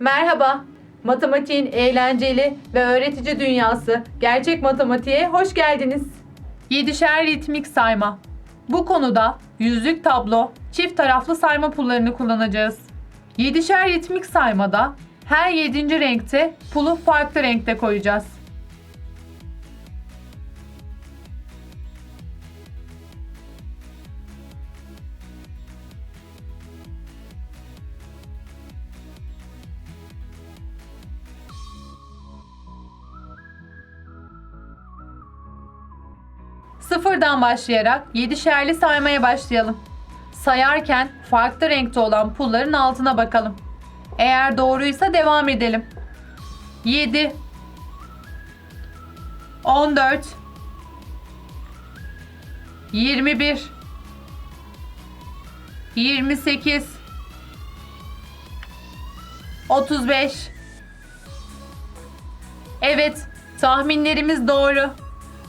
Merhaba. Matematiğin eğlenceli ve öğretici dünyası gerçek matematiğe hoş geldiniz. Yedişer ritmik sayma. Bu konuda yüzlük tablo, çift taraflı sayma pullarını kullanacağız. Yedişer ritmik saymada her yedinci renkte pulu farklı renkte koyacağız. Sıfırdan başlayarak yedişerli saymaya başlayalım. Sayarken farklı renkte olan pulların altına bakalım. Eğer doğruysa devam edelim. 7 14 21 28 35 Evet, tahminlerimiz doğru.